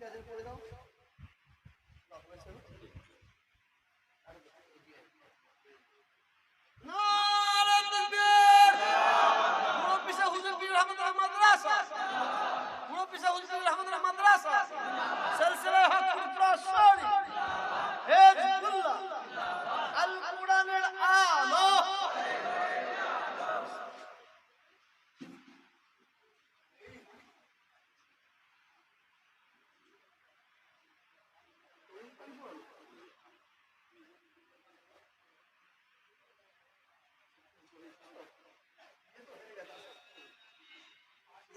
পেঁয়াজের করে দাও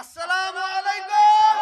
আসসালামু আলাইকুম।